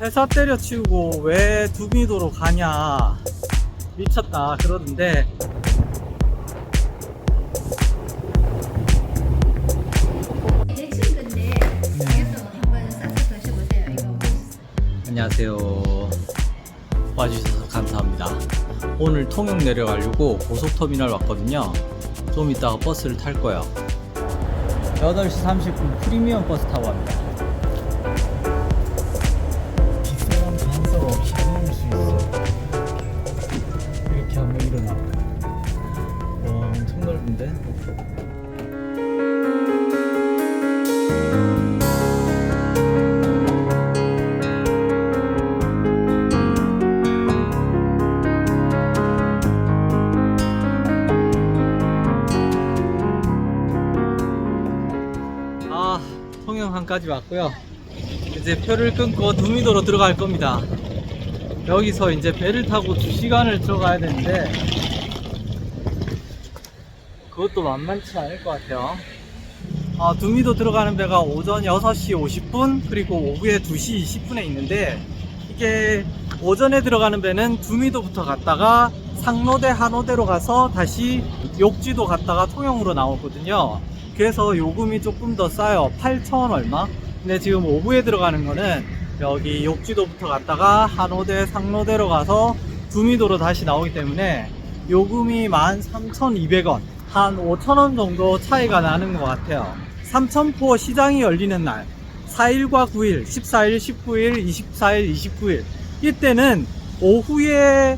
회사 때려치우고 왜 두미도로 가냐. 미쳤다. 그러던데. 안녕하세요. 와주셔서 감사합니다. 오늘 통영 내려가려고 고속터미널 왔거든요. 좀 이따가 버스를 탈 거예요. 8시 30분 프리미엄 버스 타고 갑니다 엄청 넓은데 아 통영항까지 왔고요. 이제 표를 끊고 두미도로 들어갈 겁니다. 여기서 이제 배를 타고 2시간을 들어가야 되는데 그것도 만만치 않을 것 같아요. 아, 두미도 들어가는 배가 오전 6시 50분 그리고 오후에 2시 20분에 있는데 이게 오전에 들어가는 배는 두미도부터 갔다가 상로대 한호대로 가서 다시 욕지도 갔다가 통영으로 나오거든요. 그래서 요금이 조금 더 싸요. 8,000원 얼마? 근데 지금 오후에 들어가는 거는 여기 욕지도부터 갔다가 한호대 상로대로 가서 두미도로 다시 나오기 때문에 요금이 13,200원 한 5,000원 정도 차이가 나는 것 같아요 삼천포 시장이 열리는 날 4일과 9일, 14일, 19일, 24일, 29일 이때는 오후에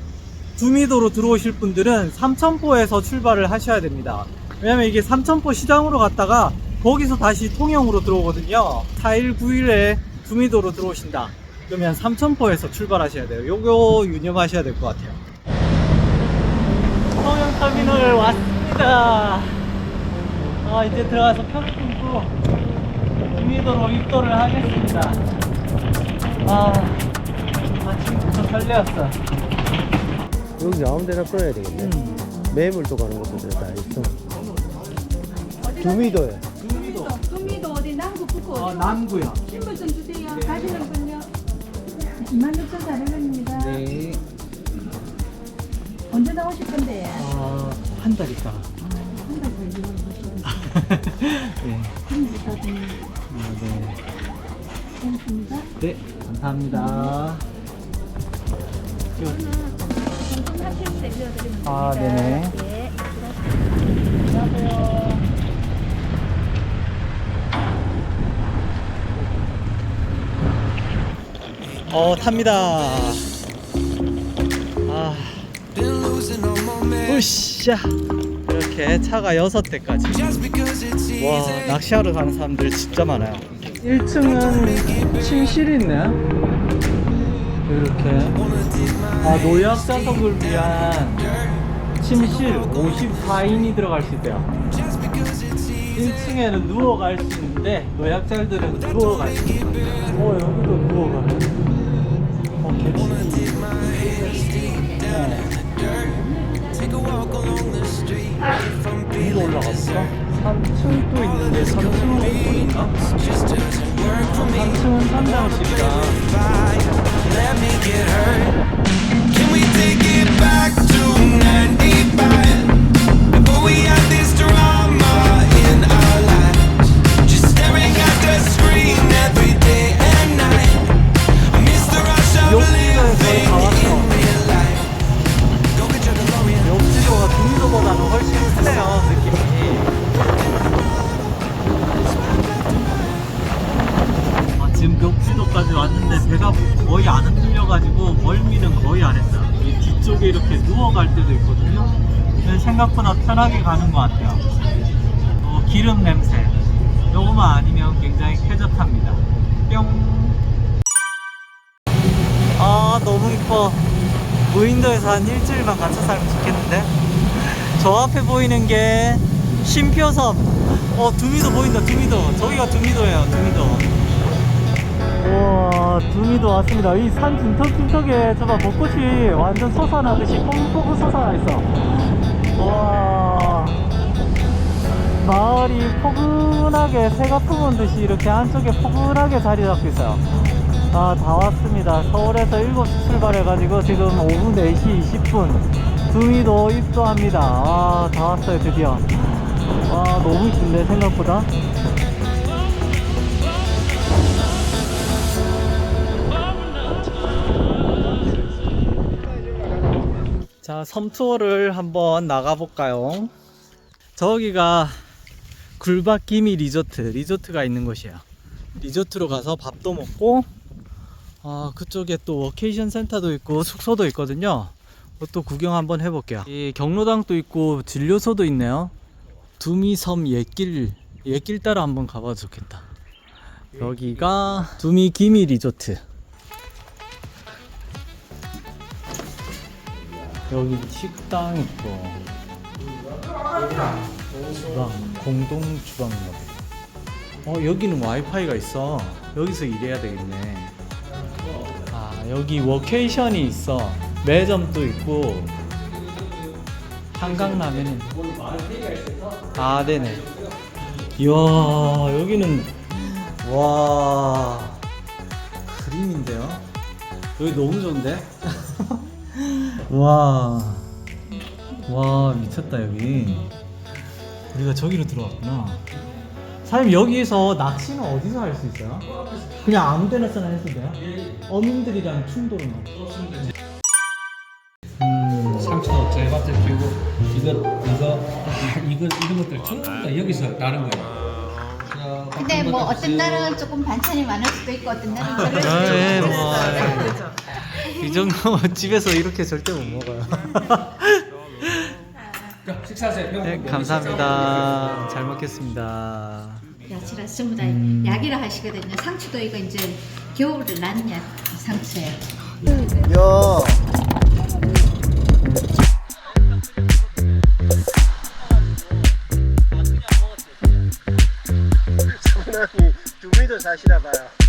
두미도로 들어오실 분들은 삼천포에서 출발을 하셔야 됩니다. 왜냐면 이게 삼천포 시장으로 갔다가 거기서 다시 통영으로 들어오거든요. 4일, 9일에 두미도로 들어오신다. 그러면 삼천포에서 출발하셔야 돼요. 요거 유념하셔야 될 것 같아요. 통영 터미널 왔 습니다. 아, 이제 들어가서 편 끊고 두미도로 입도를 하겠습니다. 아, 아침부터 설레었어. 여기 아무 데나 끌어야 되겠네. 음. 매물도 가는 것도 다 있어. 두미도에. 두미도. 구미도 어디 남구 북구 어? 남구요. 신분 좀 주세요. 네. 가시는 분요. 26,400원입니다. 네. 언제 나오실 건데? 어, 한 달 있다가. 한달 걸리고 보시면 네. 네. 네, 감사합니다. 이거 때 빌려드리면 아. 네네. 네. 안녕하세요. 어, 탑니다. 아, 으쌰. 이렇게 차가 여섯 대까지. 와, 낚시하러 가는 사람들 진짜 많아요. 1층은 침실이 있네. 이렇게. 아, 노약자석을 위한 침실 54인이 들어갈 수 있대요. 1층에는 누워갈 수 있는데 노약자들은 누워갈 수 있어요. 어, 여기도 누워가네. 어, 괜찮네. 위로 올라가 볼까? 3층 도 있는데 3층은 보인가? 3층은 산장실이라 이렇게 누워갈 때도 있거든요. 생각보다 편하게 가는 것 같아요. 어, 기름 냄새. 요거만 아니면 굉장히 쾌적합니다. 뿅. 아 너무 이뻐. 무인도에서 한 일주일만 갇혀 살면 좋겠는데? 저 앞에 보이는 게 신표섬 어 두미도 보인다 두미도. 저기가 두미도예요 두미도 우와 두미도 왔습니다 이 산 중턱중턱에 저봐 벚꽃이 완전 솟아나듯이 뽕뽕 솟아나 있어 와 마을이 포근하게 새가 품은 듯이 이렇게 한쪽에 포근하게 자리 잡고 있어요 아, 다 왔습니다. 서울에서 7시 출발해가지고 지금 오후 4시 20분. 두미도 입소합니다. 아, 다 왔어요, 드디어. 와, 너무 이쁜데, 생각보다. 자, 섬 투어를 한번 나가볼까요? 저기가 굴밭 기미 리조트, 리조트가 있는 곳이에요. 리조트로 가서 밥도 먹고, 아, 그쪽에 또 워케이션 센터도 있고, 숙소도 있거든요. 그것도 구경 한번 해볼게요. 이 경로당도 있고, 진료소도 있네요. 두미섬 옛길, 옛길 따라 한번 가봐도 좋겠다. 여기가 두미 기미 리조트. 여기 식당 있고. 주방 공동 주방인가 봐. 어 여기는 와이파이가 있어. 여기서 일해야 되겠네. 아 여기 워케이션이 있어. 매점도 있고. 한강 라면이 아 네네. 이야 여기는 와 그림인데요? 여기 너무 좋은데 와, 와 미쳤다 여기. 우리가 저기로 들어왔구나. 사장님 여기서 낚시는 어디서 할 수 있어요? 그냥 아무 데나 쓰나 해도 돼요? 어민들이랑 충돌은 없어. 음, 상추도 제밭에 피우고 이거 이거 아, 이거 이런 것들 전부 다 여기서 나는 거예요. 저 근데 뭐 어떤 날은 조금 반찬이 많을 수도 있고 어떤 날은 그럴 수도 네, 있고 뭐. 그래서 이 정도 집에서 이렇게 절대 못 먹어요. 자, 식사하세요. 네, 감사합니다. 잘 먹겠습니다. 야채라 전부 다 음. 약이라 하시거든요. 상추도 이거 이제 겨울에 나는 약 상추예요. 사 람이 두미